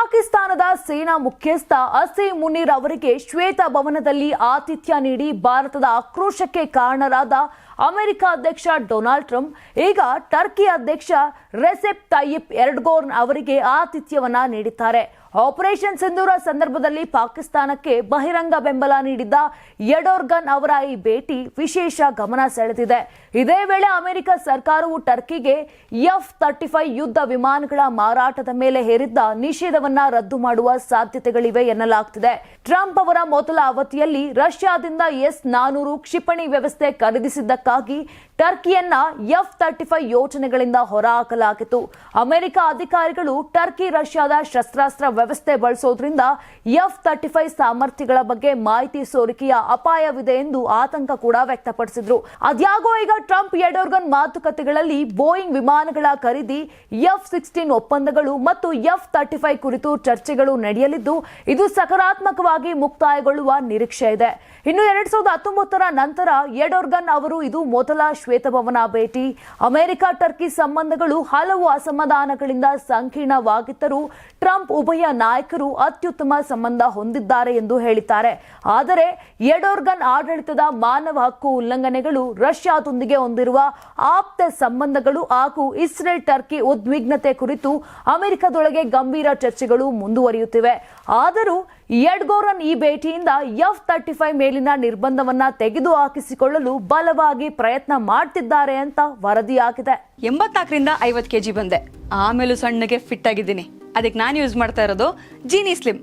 ಪಾಕಿಸ್ತಾನದ ಸೇನಾ ಮುಖ್ಯಸ್ಥ ಅಸೀಂ ಮುನೀರ್ ಅವರಿಗೆ ಶ್ವೇತ ಭವನದಲ್ಲಿ ಆತಿಥ್ಯ ನೀಡಿ ಭಾರತದ ಆಕ್ರೋಶಕ್ಕೆ ಕಾರಣರಾದ ಅಮೆರಿಕ ಅಧ್ಯಕ್ಷ ಡೊನಾಲ್ಡ್ ಟ್ರಂಪ್, ಈಗ ಟರ್ಕಿ ಅಧ್ಯಕ್ಷ ರೆಸೆಪ್ ತಯ್ಯಿಪ್ ಎರ್ಡ್ಗೋರ್ನ್ ಅವರಿಗೆ ಆತಿಥ್ಯವನ್ನ ನೀಡಿದ್ದಾರೆ. ಆಪರೇಷನ್ ಸಿಂಧೂರ ಸಂದರ್ಭದಲ್ಲಿ ಪಾಕಿಸ್ತಾನಕ್ಕೆ ಬಹಿರಂಗ ಬೆಂಬಲ ನೀಡಿದ್ದ ಎಡೋರ್ಗನ್ ಅವರ ಈ ಭೇಟಿ ವಿಶೇಷ ಗಮನ ಸೆಳೆದಿದೆ. ಇದೇ ವೇಳೆ ಅಮೆರಿಕ ಸರ್ಕಾರವು ಟರ್ಕಿಗೆ ಎಫ್ ತರ್ಟಿ ಫೈವ್ ಯುದ್ಧ ವಿಮಾನಗಳ ಮಾರಾಟದ ಮೇಲೆ ಹೇರಿದ್ದ ನಿಷೇಧವನ್ನ ರದ್ದು ಮಾಡುವ ಸಾಧ್ಯತೆಗಳಿವೆ ಎನ್ನಲಾಗ್ತಿದೆ. ಟ್ರಂಪ್ ಅವರ ಮೊದಲ ಅವಧಿಯಲ್ಲಿ ರಷ್ಯಾದಿಂದ ಎಸ್ ನಾನೂರು ಕ್ಷಿಪಣಿ ವ್ಯವಸ್ಥೆ ಖರೀದಿಸಿದ್ದಕ್ಕಾಗಿ ಟರ್ಕಿಯನ್ನ ಎಫ್ ತರ್ಟಿ ಫೈವ್ ಯೋಜನೆಗಳಿಂದ ಹೊರಹಾಕಲಾಗಿತ್ತು. ಅಮೆರಿಕ ಅಧಿಕಾರಿಗಳು ಟರ್ಕಿ, ರಷ್ಯಾದ ಶಸ್ತ್ರಾಸ್ತ್ರ ವ್ಯವಸ್ಥೆ ಬಳಸೋದ್ರಿಂದ ಎಫ್ ತರ್ಟಿ ಸಾಮರ್ಥ್ಯಗಳ ಬಗ್ಗೆ ಮಾಹಿತಿ ಸೋರಿಕೆಯ ಅಪಾಯವಿದೆ ಎಂದು ಆತಂಕ ಕೂಡ ವ್ಯಕ್ತಪಡಿಸಿದ್ರು. ಅದ್ಯಾಗೋ ಈಗ ಟ್ರಂಪ್ ಎಡೋರ್ಗನ್ ಮಾತುಕತೆಗಳಲ್ಲಿ ಬೋಯಿಂಗ್ ವಿಮಾನಗಳ ಖರೀದಿ, ಎಫ್ ಸಿಕ್ಸ್ಟೀನ್ ಒಪ್ಪಂದಗಳು ಮತ್ತು ಎಫ್ ತರ್ಟಿ ಫೈವ್ ಕುರಿತು ಚರ್ಚೆಗಳು ನಡೆಯಲಿದ್ದು, ಇದು ಸಕಾರಾತ್ಮಕವಾಗಿ ಮುಕ್ತಾಯಗೊಳ್ಳುವ ನಿರೀಕ್ಷೆ ಇದೆ. ಇನ್ನು ಎರಡ್ ಸಾವಿರದ ಹತ್ತೊಂಬತ್ತರ ನಂತರ ಎಡೋರ್ಗನ್ ಅವರು ಇದು ಮೊದಲ ಶ್ವೇತಭವನ ಭೇಟಿ. ಅಮೆರಿಕ, ಟರ್ಕಿ ಸಂಬಂಧಗಳು ಹಲವು ಅಸಮಾಧಾನಗಳಿಂದ ಸಂಕೀರ್ಣವಾಗಿದ್ದರೂ, ಟ್ರಂಪ್ ಉಭಯ ನಾಯಕರು ಅತ್ಯುತ್ತಮ ಸಂಬಂಧ ಹೊಂದಿದ್ದಾರೆ ಎಂದು ಹೇಳಿದ್ದಾರೆ. ಆದರೆ ಎಡೋರ್ಗನ್ ಆಡಳಿತದ ಮಾನವ ಹಕ್ಕು ಉಲ್ಲಂಘನೆಗಳು ರಷ್ಯಾದೊಂದಿಗೆ ಹೊಂದಿರುವ ಆಪ್ತ ಸಂಬಂಧಗಳು ಹಾಗೂ ಇಸ್ರೇಲ್, ಟರ್ಕಿ ಉದ್ವಿಗ್ನತೆ ಕುರಿತು ಅಮೆರಿಕದೊಳಗೆ ಗಂಭೀರ ಚರ್ಚೆಗಳು ಮುಂದುವರಿಯುತ್ತಿವೆ. ಆದರೂ ಯಡ್ಗೋರನ್ ಈ ಭೇಟಿಯಿಂದ ಎಫ್ ತರ್ಟಿ ಫೈವ್ ಮೇಲಿನ ನಿರ್ಬಂಧವನ್ನ ತೆಗೆದು ಹಾಕಿಸಿಕೊಳ್ಳಲು ಬಲವಾಗಿ ಪ್ರಯತ್ನ ಮಾಡ್ತಿದ್ದಾರೆ ಅಂತ ವರದಿಯಾಗಿದೆ ಎಂಬತ್ನಾಲ್ಕರಿಂದ ಐವತ್ತು ಕೆ ಜಿ ಬಂದೆ. ಆಮೇಲೂ ಸಣ್ಣಗೆ ಫಿಟ್ ಆಗಿದ್ದೀನಿ. ಅದಕ್ಕೆ ನಾನು ಯೂಸ್ ಮಾಡ್ತಾ ಇರೋದು ಜೀನಿ ಸ್ಲಿಮ್